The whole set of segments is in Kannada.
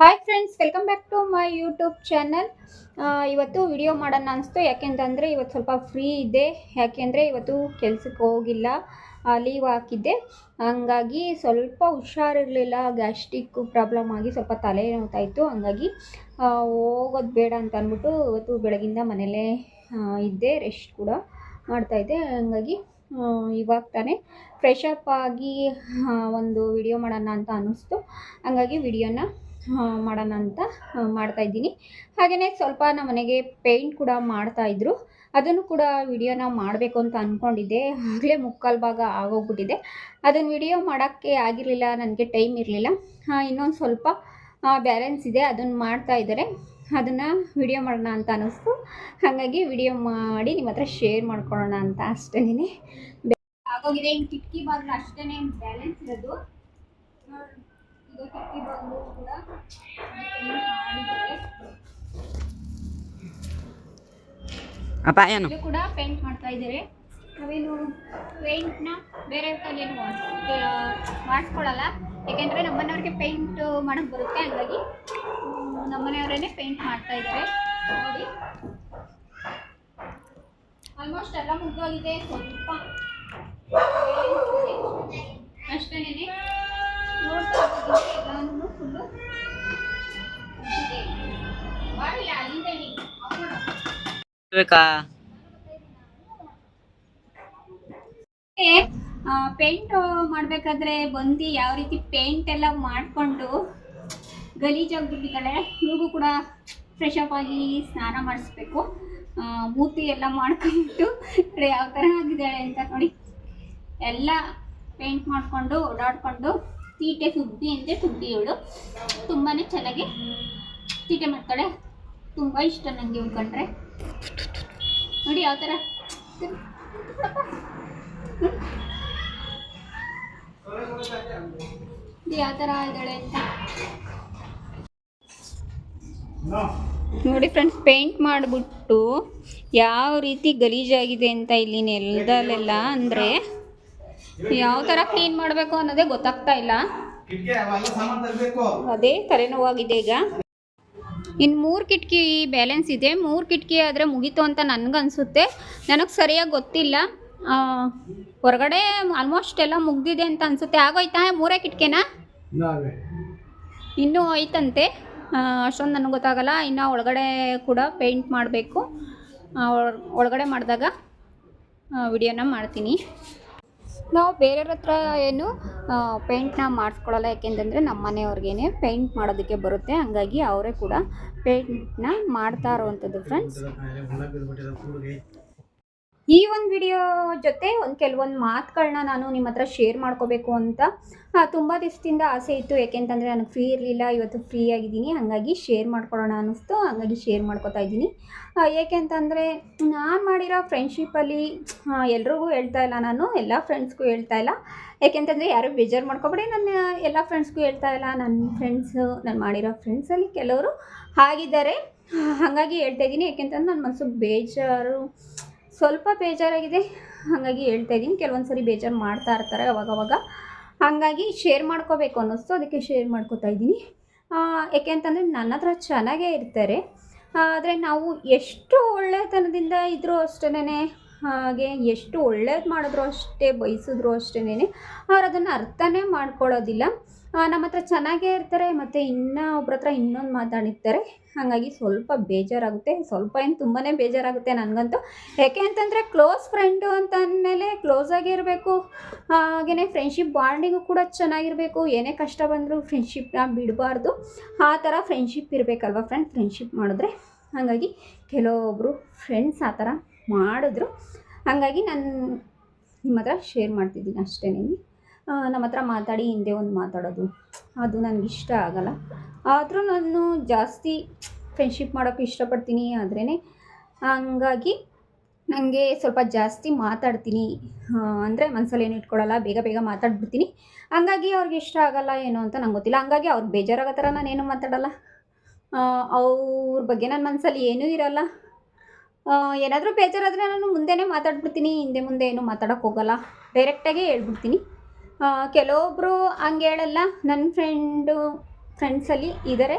Hi friends welcome back to my YouTube channel ಇವತ್ತು ವಿಡಿಯೋ ಮಾಡೋಣ ಅನಿಸ್ತು. ಯಾಕೆಂತಂದರೆ ಇವತ್ತು ಸ್ವಲ್ಪ ಫ್ರೀ ಇದೆ. ಯಾಕೆಂದರೆ ಇವತ್ತು ಕೆಲಸಕ್ಕೆ ಹೋಗಿಲ್ಲ. ಲೀವ್ ಹಾಕಿದ್ದೆ. ಹಂಗಾಗಿ ಸ್ವಲ್ಪ ಹುಷಾರಿರಲಿಲ್ಲ ಗ್ಯಾಸ್ಟ್ರಿಕ್ ಪ್ರಾಬ್ಲಮ್ ಆಗಿ ಸ್ವಲ್ಪ ತಲೆ ನೋತಾಯಿತ್ತು ಹಂಗಾಗಿ ಹೋಗೋದು ಬೇಡ ಅಂತ ಅಂದ್ಬಿಟ್ಟು ಇವತ್ತು ಬೆಳಗಿಂದ ಮನೇಲೇ ಇದ್ದೆ. ರೆಸ್ಟ್ ಕೂಡ ಮಾಡ್ತಾಯಿದ್ದೆ ಹಂಗಾಗಿ ಇವಾಗ ತಾನೇ ಫ್ರೆಶ್ ಆಗಿ ಒಂದು ವಿಡಿಯೋ ಮಾಡೋಣ ಅಂತ ಅನ್ನಿಸ್ತು ಹಂಗಾಗಿ ವಿಡಿಯೋನ ಮಾಡೋಣ ಅಂತ ಮಾಡ್ತಾ ಇದ್ದೀನಿ. ಹಾಗೆಯೇ ಸ್ವಲ್ಪ ನಮ್ಮ ಮನೆಗೆ ಪೇಂಟ್ ಕೂಡ ಮಾಡ್ತಾಯಿದ್ರು ಅದನ್ನು ಕೂಡ ವಿಡಿಯೋನ ಮಾಡಬೇಕು ಅಂತ ಅಂದ್ಕೊಂಡಿದ್ದೆ ಆಗಲೇ ಮುಕ್ಕಾಲು ಭಾಗ ಆಗೋಗ್ಬಿಟ್ಟಿದೆ. ಅದನ್ನು ವಿಡಿಯೋ ಮಾಡೋಕ್ಕೆ ಆಗಿರಲಿಲ್ಲ, ನನಗೆ ಟೈಮ್ ಇರಲಿಲ್ಲ. ಇನ್ನೊಂದು ಸ್ವಲ್ಪ ಬ್ಯಾಲೆನ್ಸ್ ಇದೆ ಅದನ್ನು ಮಾಡ್ತಾ ಇದ್ದಾರೆ. ಅದನ್ನು ವಿಡಿಯೋ ಮಾಡೋಣ ಅಂತ ಅನ್ನಿಸ್ತು. ಹಾಗಾಗಿ ವಿಡಿಯೋ ಮಾಡಿ ನಿಮ್ಮ ಹತ್ರ ಶೇರ್ ಮಾಡ್ಕೊಳ್ಳೋಣ ಅಂತ ಅಷ್ಟೇ ಆಗೋಗಿದೆ. ಇನ್ನು ಕಿಟಕಿ ಬಾಗಿಲು ಅಷ್ಟೇ ಬ್ಯಾಲೆನ್ಸ್ ಇರೋದು. ಇದು ಏನು? ಕೂಡ ಪೇಂಟ್ ಮಾಡ್ತಾ ಇದ್ದಾರೆ. ನಾವೇನು ಪೇಂಟ್ನ ಬೇರೆ ಏನು ಮಾಡಿಸ್ಕೊಳ್ಳಲ್ಲ ಯಾಕೆಂದರೆ ನಮ್ಮನೆಯವ್ರಿಗೆ ಪೇಂಟ್ ಮಾಡೋಕ್ಕೆ ಬರುತ್ತೆ, ಹಂಗಾಗಿ ನಮ್ಮನೆಯವರೇ ಪೇಂಟ್ ಮಾಡ್ತಾ ಇದ್ದಾರೆ. ನೋಡಿ. ಆಲ್ಮೋಸ್ಟ್ ಎಲ್ಲ ಮುಗ್ದೋಗಿದೆ. ಸ್ವಲ್ಪ ಅಷ್ಟೇನೆ ಪೇಂಟ್ ಮಾಡಬೇಕಾದ್ರೆ ಬಂದು ಯಾವ ರೀತಿ ಪೇಂಟ್ ಎಲ್ಲ ಮಾಡಿಕೊಂಡು ಗಲೀಜಾಗ್ಬಿಟ್ಟಿದ್ದಾಳೆ. ಇವ್ರಿಗೂ ಕೂಡ ಫ್ರೆಶ್ ಅಪ್ ಆಗಿ ಸ್ನಾನ ಮಾಡಿಸ್ಬೇಕು. ಮೂತಿ ಎಲ್ಲ ಮಾಡ್ಕೊಂಡು ಕಡೆ ಯಾವ ಥರ ಆಗಿದ್ದಾಳೆ ಅಂತ ನೋಡಿ. ಎಲ್ಲ ಪೇಂಟ್ ಮಾಡಿಕೊಂಡು ಓಡಾಡಿಕೊಂಡು ತೀಟೆ ಸುದ್ದಿ ಅಂದರೆ ಸುದ್ದಿ ಇವಳು ತುಂಬಾ ಚೆನ್ನಾಗಿ ತೀಟೆ ಮಾಡ್ತಾಳೆ. ತುಂಬ ಇಷ್ಟ ನನಗೆ ಇವ್ರು ಕಂಡ್ರೆ. ನೋಡಿ ಯಾವ ಥರ ಯಾವ ಥರ ಇದ್ದಾಳೆ ಅಂತ. ನೋಡಿ ಫ್ರೆಂಡ್ಸ್, ಪೇಂಟ್ ಮಾಡಿಬಿಟ್ಟು ಯಾವ ರೀತಿ ಗಲೀಜಾಗಿದೆ ಅಂತ ಇಲ್ಲಿ ನೆಲದಲ್ಲೆಲ್ಲ ಅಂದರೆ ಯಾವ ತರ ಕ್ಲೀನ್ ಮಾಡಬೇಕು ಅನ್ನೋದೇ ಗೊತ್ತಾಗ್ತಾ ಇಲ್ಲ. ಅದೇ ತಲೆನೋವಾಗಿದೆ ಈಗ. ಇನ್ನು ಮೂರು ಕಿಟಕಿ ಬ್ಯಾಲೆನ್ಸ್ ಇದೆ. ಮೂರು ಕಿಟಕಿ ಆದರೆ ಮುಗೀತು ಅಂತ ನನಗನ್ಸುತ್ತೆ. ನನಗೆ ಸರಿಯಾಗಿ ಗೊತ್ತಿಲ್ಲ. ಹೊರಗಡೆ ಆಲ್ಮೋಸ್ಟ್ ಎಲ್ಲ ಮುಗ್ದಿದೆ ಅಂತ ಅನಿಸುತ್ತೆ. ಆಗೋಯ್ತಾ ಮೂರೇ ಕಿಟಕಿನಾ? ಇನ್ನೂ ಐತಂತೆ ಅಷ್ಟೊಂದು ನನಗೆ ಗೊತ್ತಾಗಲ್ಲ. ಇನ್ನು ಒಳಗಡೆ ಕೂಡ ಪೇಂಟ್ ಮಾಡಬೇಕು. ಒಳಗಡೆ ಮಾಡಿದಾಗ ವಿಡಿಯೋನ ಮಾಡ್ತೀನಿ. ನಾವು ಬೇರೆಯವ್ರ ಹತ್ರ ಏನು ಪೇಂಟ್ನ ಮಾಡಿಸ್ಕೊಳ್ಳಲ್ಲ ಯಾಕೆಂತಂದರೆ ನಮ್ಮ ಮನೆಯವ್ರಿಗೇನೆ ಪೇಂಟ್ ಮಾಡೋದಕ್ಕೆ ಬರುತ್ತೆ. ಹಂಗಾಗಿ ಅವರೇ ಕೂಡ ಪೇಂಟ್ನ ಮಾಡ್ತಾ ಇರುವಂಥದ್ದು ಫ್ರೆಂಡ್ಸ್ ಈ ಒಂದು ವಿಡಿಯೋ ಜೊತೆ ಒಂದು ಕೆಲವೊಂದು ಮಾತುಗಳನ್ನ ನಾನು ನಿಮ್ಮ ಹತ್ರ ಶೇರ್ ಮಾಡ್ಕೋಬೇಕು ಅಂತ ತುಂಬ ದಿವಸದಿಂದ ಆಸೆ ಇತ್ತು. ಯಾಕೆಂತಂದರೆ ನನಗೆ ಫ್ರೀ ಇರಲಿಲ್ಲ, ಇವತ್ತು ಫ್ರೀ ಆಗಿದ್ದೀನಿ. ಹಾಗಾಗಿ ಶೇರ್ ಮಾಡ್ಕೊಳ್ಳೋಣ ಅನ್ನಿಸ್ತು, ಹಾಗಾಗಿ ಶೇರ್ ಮಾಡ್ಕೋತಾ ಇದ್ದೀನಿ. ಏಕೆಂತಂದರೆ ನಾನು ಮಾಡಿರೋ ಫ್ರೆಂಡ್ಶಿಪ್ಪಲ್ಲಿ ಎಲ್ರಿಗೂ ಹೇಳ್ತಾ ಇಲ್ಲ ನಾನು, ಎಲ್ಲ ಫ್ರೆಂಡ್ಸ್ಗೂ ಹೇಳ್ತಾ ಇಲ್ಲ. ಯಾಕೆಂತಂದರೆ ಯಾರು ಬೇಜಾರು ಮಾಡ್ಕೊಬೇಡಿ. ನನ್ನ, ಎಲ್ಲ ಫ್ರೆಂಡ್ಸ್ಗೂ ಹೇಳ್ತಾ ಇಲ್ಲ. ನನ್ನ ಫ್ರೆಂಡ್ಸು ನಾನು ಮಾಡಿರೋ ಫ್ರೆಂಡ್ಸಲ್ಲಿ ಕೆಲವರು ಆಗಿದ್ದಾರೆ ಹಾಗಾಗಿ ಹೇಳ್ತಾ ಇದ್ದೀನಿ. ಯಾಕೆಂತಂದ್ರೆ ನನ್ನ ಮನಸ್ಸು ಬೇಜಾರು ಸ್ವಲ್ಪ ಬೇಜಾರಾಗಿದೆ. ಹಾಗಾಗಿ ಹೇಳ್ತಾ ಇದ್ದೀನಿ. ಕೆಲವೊಂದು ಸರಿ ಬೇಜಾರು ಮಾಡ್ತಾ ಇರ್ತಾರೆ ಅವಾಗವಾಗ ಹಾಗಾಗಿ ಶೇರ್ ಮಾಡ್ಕೋಬೇಕು ಅನ್ನಿಸ್ತು ಅದಕ್ಕೆ ಶೇರ್ ಮಾಡ್ಕೋತಾ ಇದ್ದೀನಿ. ಯಾಕೆ ಅಂತಂದರೆ ನನ್ನ ಹತ್ರ ಚೆನ್ನಾಗೇ ಇರ್ತಾರೆ. ಆದರೆ ನಾವು ಎಷ್ಟು ಒಳ್ಳೆತನದಿಂದ ಇದ್ದರೂ ಅಷ್ಟೇ ಹಾಗೆ ಎಷ್ಟು ಒಳ್ಳೇದು ಮಾಡಿದ್ರು ಅಷ್ಟೇ ಬಯಸಿದ್ರು ಅಷ್ಟೇ ಅವ್ರು ಅದನ್ನು ಅರ್ಥನೇ ಮಾಡ್ಕೊಳ್ಳೋದಿಲ್ಲ. ನಮ್ಮ ಹತ್ರ ಚೆನ್ನಾಗೇ ಇರ್ತಾರೆ ಮತ್ತು ಇನ್ನೂ ಒಬ್ರ ಹತ್ರ ಇನ್ನೊಂದು ಮಾತಾಡಿರ್ತಾರೆ. ಹಾಗಾಗಿ ಸ್ವಲ್ಪ ಬೇಜಾರಾಗುತ್ತೆ. ಸ್ವಲ್ಪ ಏನು ತುಂಬಾ ಬೇಜಾರಾಗುತ್ತೆ ನನಗಂತೂ. ಯಾಕೆ ಅಂತಂದರೆ ಕ್ಲೋಸ್ ಫ್ರೆಂಡು ಅಂತ ಅಂದಮೇಲೆ ಕ್ಲೋಸ್ ಆಗಿರಬೇಕು ಹಾಗೆಯೇ ಫ್ರೆಂಡ್ಶಿಪ್ ಬಾಂಡಿಂಗು ಕೂಡ ಚೆನ್ನಾಗಿರಬೇಕು. ಏನೇ ಕಷ್ಟ ಬಂದರೂ ಫ್ರೆಂಡ್ಶಿಪ್ನ ಬಿಡಬಾರ್ದು. ಆ ಥರ ಫ್ರೆಂಡ್ಶಿಪ್ ಇರಬೇಕಲ್ವ ಫ್ರೆಂಡ್ ಫ್ರೆಂಡ್ಶಿಪ್ ಮಾಡಿದ್ರೆ. ಹಾಗಾಗಿ ಕೆಲವೊಬ್ಬರು ಫ್ರೆಂಡ್ಸ್ ಆ ಥರ ಮಾಡಿದ್ರು. ಹಾಗಾಗಿ ನಾನು ನಿಮ್ಮ ಹತ್ರ ಶೇರ್ ಮಾಡ್ತಿದ್ದೀನಿ ಅಷ್ಟೇನೆ ನಮ್ಮ ಹತ್ರ ಮಾತಾಡಿ, ಹಿಂದೆ ಒಂದು ಮಾತಾಡೋದು. ಅದು ನನಗೆ ಇಷ್ಟ ಆಗಲ್ಲ. ಆದರೂ ನಾನು ಜಾಸ್ತಿ ಫ್ರೆಂಡ್ಶಿಪ್ ಮಾಡೋಕ್ಕೆ ಇಷ್ಟಪಡ್ತೀನಿ ಆದ್ರೇ ಹಂಗಾಗಿ ನನಗೆ ಸ್ವಲ್ಪ ಜಾಸ್ತಿ ಮಾತಾಡ್ತೀನಿ. ಅಂದರೆ ಮನಸ್ಸಲ್ಲಿ ಏನು ಇಟ್ಕೊಳ್ಳಲ್ಲ ಬೇಗ ಬೇಗ ಮಾತಾಡ್ಬಿಡ್ತೀನಿ. ಹಂಗಾಗಿ ಅವ್ರಿಗೆ ಇಷ್ಟ ಆಗಲ್ಲ ಏನು ಅಂತ ನಂಗೆ ಗೊತ್ತಿಲ್ಲ. ಹಂಗಾಗಿ ಅವ್ರಿಗೆ ಬೇಜಾರಾಗೋ ಥರ ನಾನೇನು ಮಾತಾಡಲ್ಲ. ಅವ್ರ ಬಗ್ಗೆ ನನ್ನ ಮನಸ್ಸಲ್ಲಿ ಏನೂ ಇರಲ್ಲ. ಏನಾದರೂ ಬೇಜಾರಾದರೆ ನಾನು ಮುಂದೆನೇ ಮಾತಾಡ್ಬಿಡ್ತೀನಿ, ಹಿಂದೆ ಮುಂದೆ ಏನು ಮಾತಾಡೋಕ್ಕೆ ಹೋಗಲ್ಲ. ಡೈರೆಕ್ಟಾಗೇ ಹೇಳ್ಬಿಡ್ತೀನಿ. ಕೆಲವೊಬ್ಬರು ಹಂಗೇಳಲ್ಲ ನನ್ನ ಫ್ರೆಂಡು ಫ್ರೆಂಡ್ಸಲ್ಲಿ ಇದ್ದಾರೆ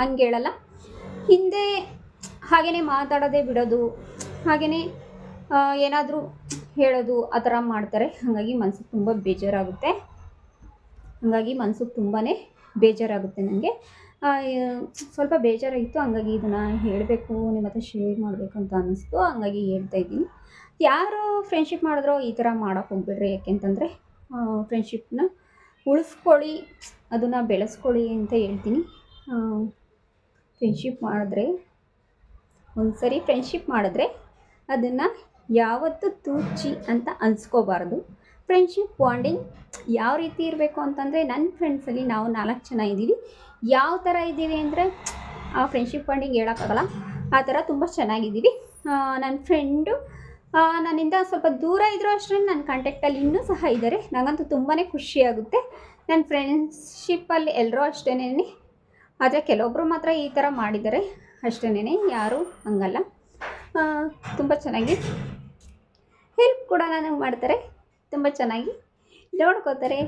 ಹಂಗೇಳಲ್ಲ ಹಿಂದೆ ಹಾಗೆಯೇ ಮಾತಾಡೋದೇ ಬಿಡೋದು ಹಾಗೆಯೇ ಏನಾದರೂ ಹೇಳೋದು ಆ ಥರ ಮಾಡ್ತಾರೆ. ಹಾಗಾಗಿ ಮನ್ಸಿಗೆ ತುಂಬ ಬೇಜಾರಾಗುತ್ತೆ. ಹಾಗಾಗಿ ಮನ್ಸಿಗೆ ತುಂಬಾ ಬೇಜಾರಾಗುತ್ತೆ ನನಗೆ ಸ್ವಲ್ಪ ಬೇಜಾರಾಗಿತ್ತು. ಹಂಗಾಗಿ ಇದನ್ನು ಹೇಳಬೇಕು, ನಿಮ್ಮ ಹತ್ರ ಶೇರ್ ಮಾಡಬೇಕು ಅಂತ ಅನ್ನಿಸ್ತು. ಹಂಗಾಗಿ ಹೇಳ್ತಾ ಇದ್ದೀನಿ. ಯಾರು ಫ್ರೆಂಡ್ಶಿಪ್ ಮಾಡಿದ್ರೋ ಈ ಥರ ಮಾಡೋಕ್ಕೆ ಹೋಗ್ಬಿಡ್ರಿ ಯಾಕೆಂತಂದರೆ ಫ್ರೆಂಡ್ಶಿಪ್ನ ಉಳಿಸ್ಕೊಳ್ಳಿ, ಅದನ್ನು ಬೆಳೆಸ್ಕೊಳ್ಳಿ ಅಂತ ಹೇಳ್ತೀನಿ. ಫ್ರೆಂಡ್ಶಿಪ್ ಮಾಡಿದ್ರೆ ಒಂದು ಸರಿ ಫ್ರೆಂಡ್ಶಿಪ್ ಮಾಡಿದ್ರೆ ಅದನ್ನು ಯಾವತ್ತೂ ತೂಚಿ ಅಂತ ಅನ್ಸ್ಕೋಬಾರ್ದು. ಫ್ರೆಂಡ್ಶಿಪ್ ಬಾಂಡಿಂಗ್ ಯಾವ ರೀತಿ ಇರಬೇಕು ಅಂತಂದರೆ ನನ್ನ ಫ್ರೆಂಡ್ಸಲ್ಲಿ ನಾವು ನಾಲ್ಕು ಜನ ಇದ್ದೀವಿ. ಯಾವ ಥರ ಇದ್ದೀವಿ ಅಂದರೆ, ಆ ಫ್ರೆಂಡ್ಶಿಪ್ ಬಾಂಡಿಂಗ್ ಹೇಳೋಕ್ಕಾಗಲ್ಲ. ಆ ಥರ ತುಂಬ ಚೆನ್ನಾಗಿದ್ದೀವಿ. ನನ್ನ ಫ್ರೆಂಡು ನನ್ನಿಂದ ಸ್ವಲ್ಪ ದೂರ ಇದ್ದರೂ ಅಷ್ಟೇ ನನ್ನ ಕಾಂಟ್ಯಾಕ್ಟಲ್ಲಿ ಇನ್ನೂ ಸಹ ಇದ್ದಾರೆ. ನನಗಂತೂ ತುಂಬಾ ಖುಷಿಯಾಗುತ್ತೆ ನನ್ನ ಫ್ರೆಂಡ್ಶಿಪ್ಪಲ್ಲಿ ಎಲ್ಲರೂ ಅಷ್ಟೇನೆ ಆದರೆ ಕೆಲವೊಬ್ಬರು ಮಾತ್ರ ಈ ಥರ ಮಾಡಿದ್ದಾರೆ. ಅಷ್ಟೇನೆ ಯಾರೂ ಹಂಗಲ್ಲ. ತುಂಬ ಚೆನ್ನಾಗಿ ಹೆಲ್ಪ್ ಕೂಡ ನನಗೆ ಮಾಡ್ತಾರೆ. ತುಂಬ ಚೆನ್ನಾಗಿ ನೋಡ್ಕೋತಾರೆ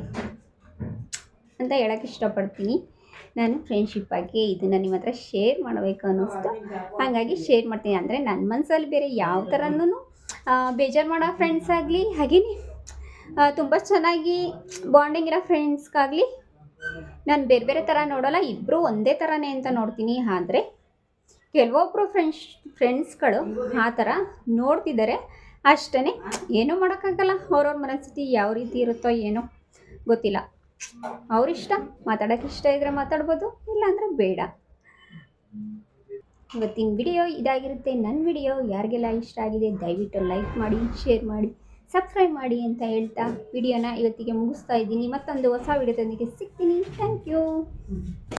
ಅಂತ ಹೇಳೋಕ್ಕೆ ಇಷ್ಟಪಡ್ತೀನಿ. ನಾನು ಫ್ರೆಂಡ್ಶಿಪ್ ಬಗ್ಗೆ ಇದನ್ನು ನಿಮ್ಮ ಹತ್ರ ಶೇರ್ ಮಾಡಬೇಕು ಅನ್ನಿಸ್ತು. ಹಾಗಾಗಿ ಶೇರ್ ಮಾಡ್ತೀನಿ. ಅಂದರೆ ನನ್ನ ಮನಸ್ಸಲ್ಲಿ ಬೇರೆ ಯಾವ ಥರನೂ ಬೇಜಾರು ಮಾಡೋ ಫ್ರೆಂಡ್ಸ್ ಆಗಲಿ ಹಾಗೆಯೇ ತುಂಬ ಚೆನ್ನಾಗಿ ಬಾಂಡಿಂಗ್ ಇರೋ ಫ್ರೆಂಡ್ಸ್ಗಾಗಲಿ ನಾನು ಬೇರೆ ಬೇರೆ ಥರ ನೋಡೋಲ್ಲ ಇಬ್ಬರು ಒಂದೇ ಥರನೇ ಅಂತ ನೋಡ್ತೀನಿ. ಆದರೆ ಕೆಲವೊಬ್ಬರು ಫ್ರೆಂಡ್ಸ್ ಫ್ರೆಂಡ್ಸ್ಗಳು ಆ ಥರ ನೋಡ್ತಿದ್ದಾರೆ ಅಷ್ಟೇ ಏನೂ ಮಾಡೋಕ್ಕಾಗಲ್ಲ. ಅವ್ರವ್ರ ಮನಸ್ಥಿತಿ ಯಾವ ರೀತಿ ಇರುತ್ತೋ ಏನೋ ಗೊತ್ತಿಲ್ಲ. ಅವರಿಷ್ಟ ಮಾತಾಡೋಕ್ಕೆ ಇಷ್ಟ ಇದ್ದರೆ ಮಾತಾಡ್ಬೋದು, ಇಲ್ಲಾಂದರೆ ಬೇಡ. ಇವತ್ತಿನ ವಿಡಿಯೋ ಇದಾಗಿರುತ್ತೆ. ನನ್ನ ವಿಡಿಯೋ ಯಾರಿಗೆಲ್ಲ ಇಷ್ಟ ಆಗಿದೆ, ದಯವಿಟ್ಟು ಲೈಕ್ ಮಾಡಿ ಶೇರ್ ಮಾಡಿ ಸಬ್ಸ್ಕ್ರೈಬ್ ಮಾಡಿ ಅಂತ ಹೇಳ್ತಾ ವಿಡಿಯೋನ ಇವತ್ತಿಗೆ ಮುಗಿಸ್ತಾ ಇದ್ದೀನಿ. ಮತ್ತೊಂದು ಹೊಸ ವಿಡಿಯೋದೊಂದಿಗೆ ಸಿಗ್ತೀನಿ. Thank you